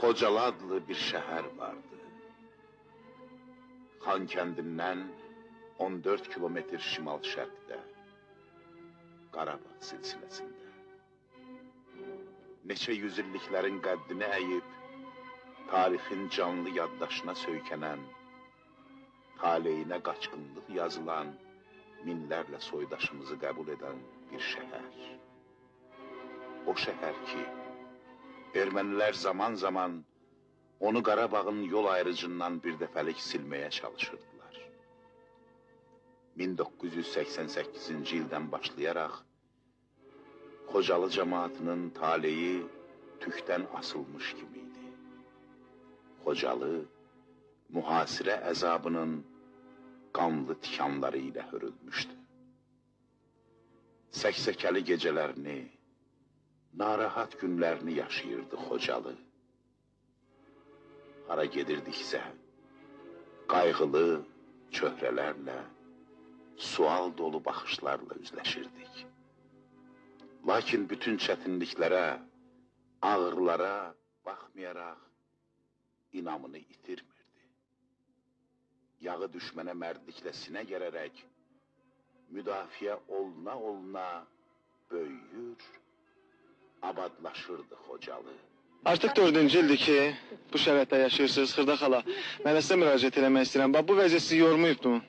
Xocalı adlı bir şəhər vardı. Xan kəndindən 14 kilometr şimal-şərqdə. Qarabağ silsiləsində. Neçə yüzilliklərin qəddini əyib, tarixin canlı yaddaşına söykənən, taleyinə qaçqınlıq yazılan, minlərlə soydaşımızı qəbul edən bir şəhər. O şəhər ki, ermənilər zaman zaman onu Qarabağın yol ayrıcından bir dəfəlik silməyə çalışırdılar. 1988-ci ildən başlayaraq Xocalı cəmaatının taleyi tükdən asılmış kimiydi. Xocalı mühasirə əzabının qanlı tikanları ilə hörülmüşdü. Səksəkəli gecələrini, narahat günlərini yaşayırdı Xocalı. Hara gedirdiksə, qayğılı çöhrələrlə, sual dolu baxışlarla üzləşirdik. Lakin bütün çətinliklərə, ağırlara baxmayaraq inamını itirmirdi. Yağı düşmənə mərdliklə sinə gərərək, müdafiə oluna oluna böyüyür, abadlaşırdı Xocalı. Artıq dördüncü ildir ki, bu şəraitdə yaşayırsınız Xırda xala. Mən sizə müraciət eləmək istəyirəm. Bax, bu vəziyyət sizi yormayıbdımı?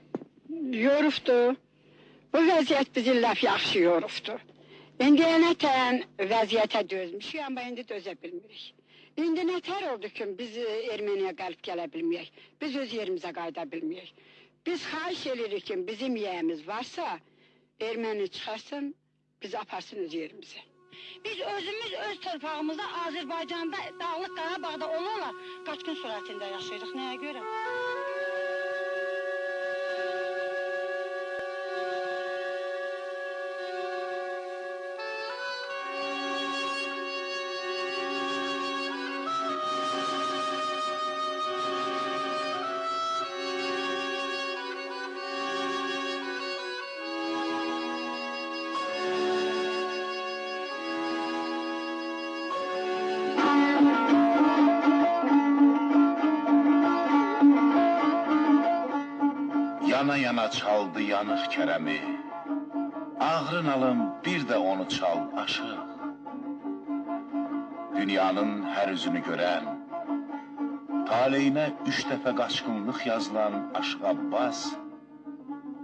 Yorubdu. Bu vəziyyət bizi laf yaxşı yorubdu. İndi nətən vəziyyətə dözmüşük, amma indi dözə bilmirik. İndi nətər oldu ki, biz e, Erməniyə qalib gələ bilməyək. Biz öz yerimizə qayıda bilməyək. Biz xahiş edirik ki, bizim yeyimiz varsa, Erməni çıxarsın, bizi aparsın öz yerimizə. Biz özümüz öz torpağımızda Azərbaycanda, Dağlıq Qarabağda olarlar qaçqın sürətində yaşayırıq. Nəyə görə? Yana yana çaldı yanıq kərəmi. Ağrın alım bir də onu çal aşıq. Dünyanın hər üzünü görən, taleyinə üç dəfə qaçqınlıq yazılan Aşıq Abbas,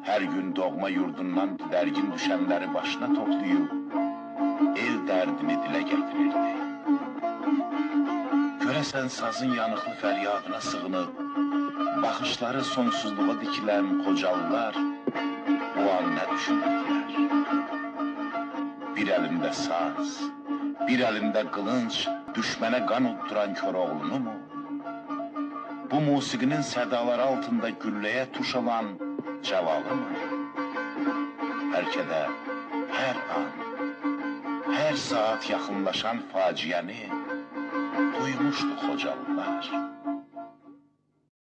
hər gün doğma yurdundan didərgin düşənləri başına toplayıb, el dərdini dilə gətirirdi. Görəsən sazın yanıqlı fəryadına sığınıb, Baxışları sonsuzluğa dikilən qocalılar bu an nə düşünürdülər? Bir əlində saz, bir əlində qılınc, düşmənə qan udduran Koroğlunu mu? Bu musiqinin sədaları altında gülləyə tuş alan Cəvalı mı? Də hər an, hər saat yaxınlaşan faciəni duymuşdu Xocalılar.